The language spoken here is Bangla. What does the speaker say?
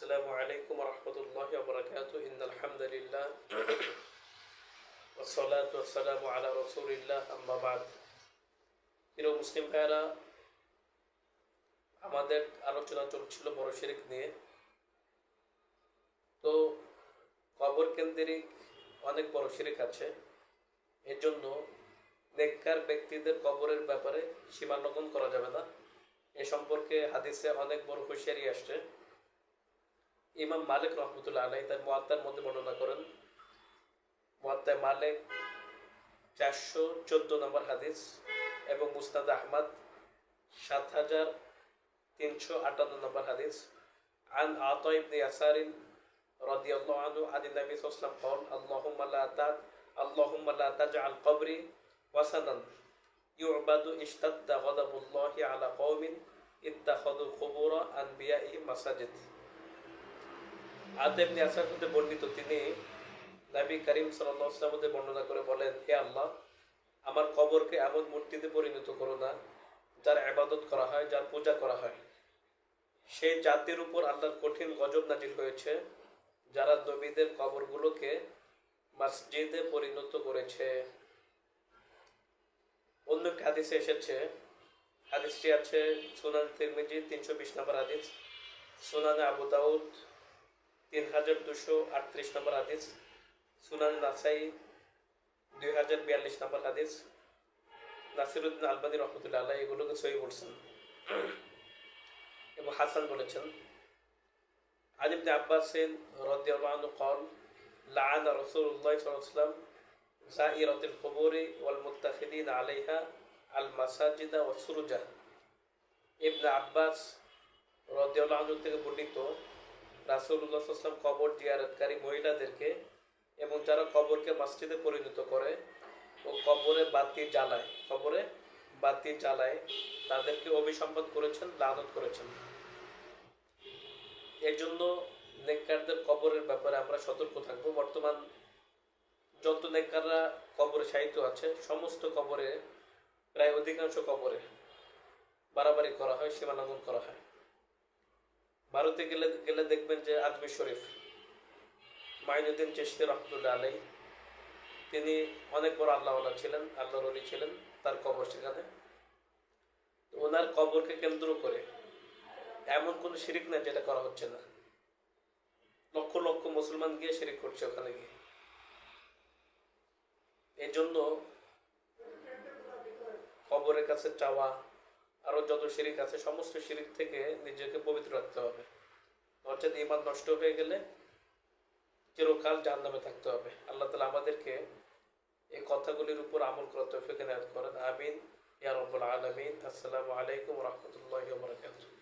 السلام عليكم ورحمة الله وبركاته إن الحمد لله والصلاة والسلام على رسول الله أما بعد প্রিয় মুসলিম ভাইয়েরা আমাদের আলোচনা চলছিল বড় শিরিক নিয়ে তো কবর কেন্দ্রিক অনেক বড় শিরিক আছে এর জন্য নেককার ব্যক্তিদের কবরের ব্যাপারে সীমালঙ্ঘন করা যাবে না এ সম্পর্কে হাদিসে অনেক বড় হুঁশিয়ারি আসছে ইমাম মালিক রহমতুল্লাহ আলাই তার মোয়াত্তার মধ্যে বর্ণনা করেন মোয়াত্তায় মালিক চারশো চোদ্দ নম্বর হাদিস এবং মুস্তাদ আহমদ সাত হাজার তিনশো আটান্ন নম্বর হাদিস عن عطاء بن يسار رضي الله عنه عن النبي صلى الله عليه وسلم قال اللهم لا تج اللهم لا تجعل قبري وثنا يعبد اشتد غضب الله على قوم اتخذوا قبور انبيائهم مساجد আদেব নিয়াসার মধ্যে বর্ণিত তিনি নবী করিম সাল্লাহ বর্ণনা করে বলেন, হে আল্লাহ, আমার কবরকে এমন মূর্তিতে পরিণত করো না, যার আবাদত করা হয়, যার পূজা করা হয়। সেই জাতির উপর আল্লাহর কঠিন গজব নাজিল হয়েছে, যারা নবীদের কবরগুলোকে মসজিদে পরিণত করেছে। অন্য একটি হাদিসে এসেছে, হাদিসটি আছে সুনান তিরমিজি তিনশো বিশ নম্বর হাদিস, সুনানে আবু দাউদ তিন হাজার দুশো আটত্রিশ নম্বর হাদিস, সুনান নাসাই দুই হাজার বিয়াল্লিশ নম্বর হাদিস, নাসিরুদ্দিন আলবানী রহমতুল্লাহ আল্লাহ এগুলোকে সই বলছেন এবং হাসান বলেছেন আলিবনে আব্বাসিন রদিয়াল্লাহু কল সাল্লাল্লাহু আলাইহি ওয়াসাল্লাম জাইরাতিল কুবুরি ওয়াল মুত্তাখিদিন আলাইহা আল মাসাজিদা ওয়া সুরুজা। ইবনে আব্বাস আনহু থেকে বর্ণিত সাল্লাল্লাহু কবর জিয়ারতকারী মহিলাদেরকে এবং যারা কবরকে মসজিদে পরিণত করে, ও কবরে বাতি জ্বালায়, কবরে বাতি জ্বালায়, তাদেরকে অভিসম্পাদ করেছেন, লানত করেছেন। এর জন্য নেককারদের কবরের ব্যাপারে আমরা সতর্ক থাকব। বর্তমান যত নেককাররা কবরে সাহিত্য আছে, সমস্ত কবরে, প্রায় অধিকাংশ কবরে বাড়াবাড়ি করা হয়, সীমালঙ্ঘন করা হয়। ভারতে গেলে গেলে দেখবেন যে আজমির শরীফ, মাইনুদ্দিন চেস্তি রহমতুল্লাহ আলাই তিনি অনেক বড় আল্লাহওয়ালা ছিলেন, আল্লাহর অলি ছিলেন, তার কবর সেখানে। ওনার কবরকে কেন্দ্র করে এমন কোনো শিরিক না যেটা করা হচ্ছে না। লক্ষ লক্ষ মুসলমান গিয়ে শিরিক করছে ওখানে গিয়ে। এই জন্য কবরের কাছে চাওয়া আরও যত শিরিক আছে, সমস্ত শিরিক থেকে নিজেকে পবিত্র রাখতে হবে। অর্থাৎ ইমান নষ্ট হয়ে গেলে চিরকাল জাহান্নামে থাকতে হবে। আল্লাহ তালা আমাদেরকে এই কথাগুলির উপর আমল করতে ফেকে এনায়েত করেন। আমিন। ইয়া রব্বুল আলমিন। আসসালামু আলাইকুম রহমতুল্লাহ বারাকাতুহু।